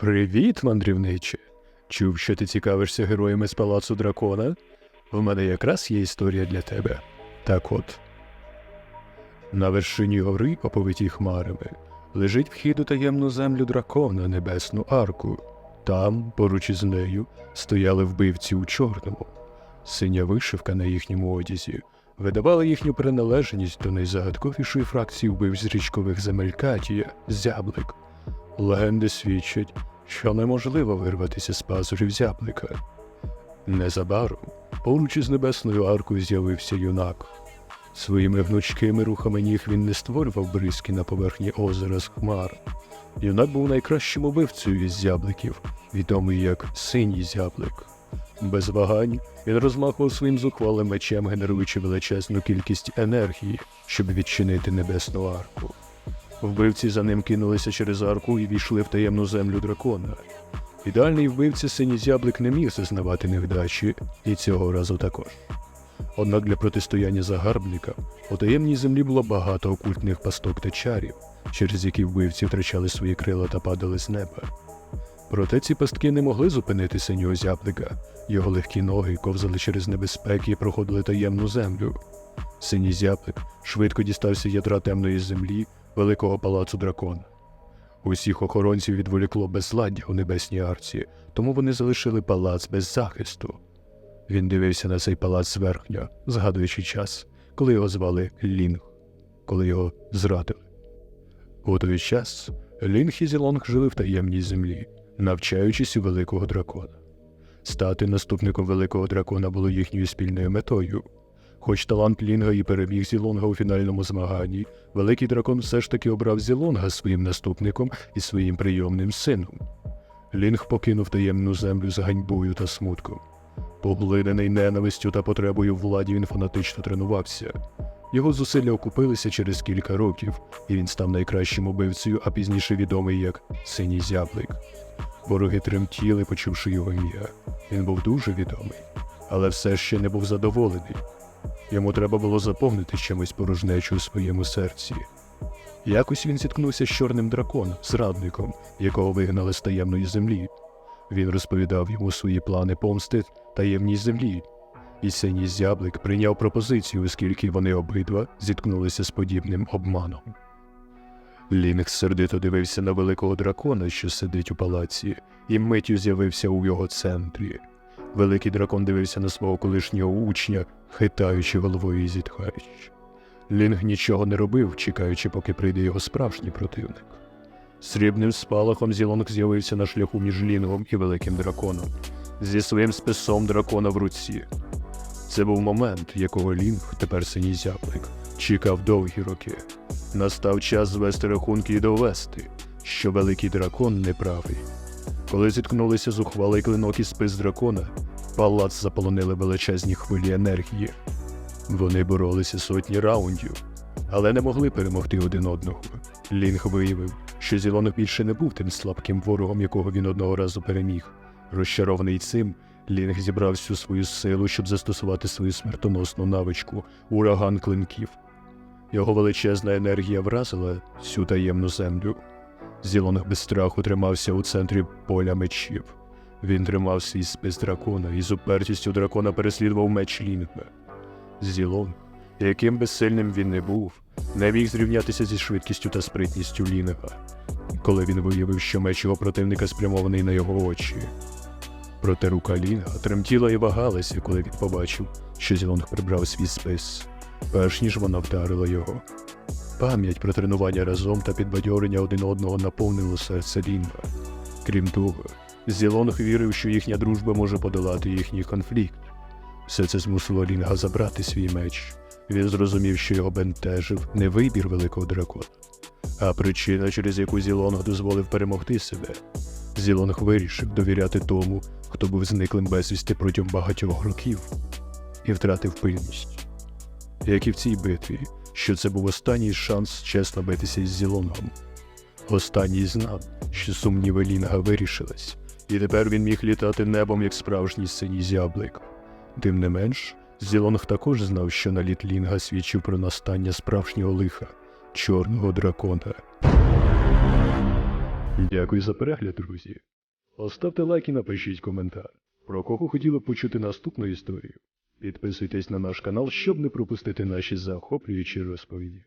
Привіт, мандрівниче. Чув, що ти цікавишся героями з палацу дракона? У мене якраз є історія для тебе. Так от. На вершині гори, оповитій хмарами, лежить вхід у таємну землю дракона, небесну арку. Там, поруч із нею, стояли вбивці у чорному. Синя вишивка на їхньому одязі видавала їхню приналежність до найзагадковішої фракції вбивць річкових земель Катія зяблик. Легенди свідчать, що неможливо вирватися з пазурів зяблика. Незабаром поруч із небесною аркою з'явився юнак. Своїми гнучкими рухами ніг він не створював бризки на поверхні озера з хмар. Юнак був найкращим убивцею із зябликів, відомий як синій зяблик. Без вагань він розмахував своїм зухвалим мечем, генеруючи величезну кількість енергії, щоб відчинити небесну арку. Вбивці за ним кинулися через арку і війшли в таємну землю дракона. Ідеальний вбивця синій зяблик не міг зазнавати невдачі, і цього разу також. Однак для протистояння загарбника у таємній землі було багато окультних пасток та чарів, через які вбивці втрачали свої крила та падали з неба. Проте ці пастки не могли зупинити синього зяблика, його легкі ноги ковзали через небезпеки і проходили таємну землю. Синій зяблик швидко дістався ядра темної землі великого палацу дракона. Усіх охоронців відволікло безладдя у небесній арці, тому вони залишили палац без захисту. Він дивився на цей палац зверхньо, згадуючи час, коли його звали Лінг, коли його зрадили. У той час Лінг і Зілонг жили в таємній землі, навчаючись у великого дракона. Стати наступником великого дракона було їхньою спільною метою. Хоч талант Лінга і переміг Зілонга у фінальному змаганні, великий дракон все ж таки обрав Зілонга своїм наступником і своїм прийомним сином. Лінг покинув таємну землю з ганьбою та смутком. Поглинений ненавистю та потребою владі він фанатично тренувався. Його зусилля окупилися через кілька років, і він став найкращим убивцею, а пізніше відомий як Синій Зяблик. Вороги тремтіли, почувши його ім'я. Він був дуже відомий, але все ще не був задоволений. Йому треба було заповнити чимось порожнечу у своєму серці. Якось він зіткнувся з чорним драконом, зрадником, якого вигнали з таємної землі. Він розповідав йому свої плани помсти таємній землі, і синій зяблик прийняв пропозицію, оскільки вони обидва зіткнулися з подібним обманом. Лінг сердито дивився на великого дракона, що сидить у палаці, і миттю з'явився у його центрі. Великий дракон дивився на свого колишнього учня, хитаючи головою і зітхаючи. Лінг нічого не робив, чекаючи, поки прийде його справжній противник. Срібним спалахом Зілонг з'явився на шляху між Лінгом і великим драконом зі своїм списом дракона в руці. Це був момент, якого Лінг, тепер синій зяблик, чекав довгі роки. Настав час звести рахунки і довести, що великий дракон неправий. Коли зіткнулися зухвалий клинок і спис дракона, палац заполонили величезні хвилі енергії. Вони боролися сотні раундів, але не могли перемогти один одного. Лінг виявив, що Зілонг більше не був тим слабким ворогом, якого він одного разу переміг. Розчарований цим, Лінг зібрав всю свою силу, щоб застосувати свою смертоносну навичку ураган клинків. Його величезна енергія вразила всю таємну землю. Зілонг без страху тримався у центрі поля мечів. Він тримав свій спис дракона і з упертістю дракона переслідував меч Лінга. Зілонг, яким би сильним він не був, не міг зрівнятися зі швидкістю та спритністю Лінга, коли він виявив, що меч його противника спрямований на його очі. Проте рука Лінга тремтіла і вагалася, коли він побачив, що Зілонг прибрав свій спис, перш ніж вона вдарила його. Пам'ять про тренування разом та підбадьорення один одного наповнило серце Лінга. Крім того, Зілонг вірив, що їхня дружба може подолати їхній конфлікт. Все це змусило Лінга забрати свій меч. Він зрозумів, що його бентежив не вибір великого дракона, а причина, через яку Зілонг дозволив перемогти себе. Зілонг вирішив довіряти тому, хто був зниклим безвісти протягом багатьох років, і втратив пильність. Як і в цій битві, що це був останній шанс чесно битися із Зілонгом. Останній знав, що сумніви Лінга вирішились, і тепер він міг літати небом як справжній синій зяблик. Тим не менш, Зілонг також знав, що наліт Лінга свідчив про настання справжнього лиха чорного дракона. Дякую за перегляд, друзі. Поставте лайк і напишіть коментар, про кого хотіли б почути наступну історію. Підписуйтесь на наш канал, щоб не пропустити наші захоплюючі розповіді.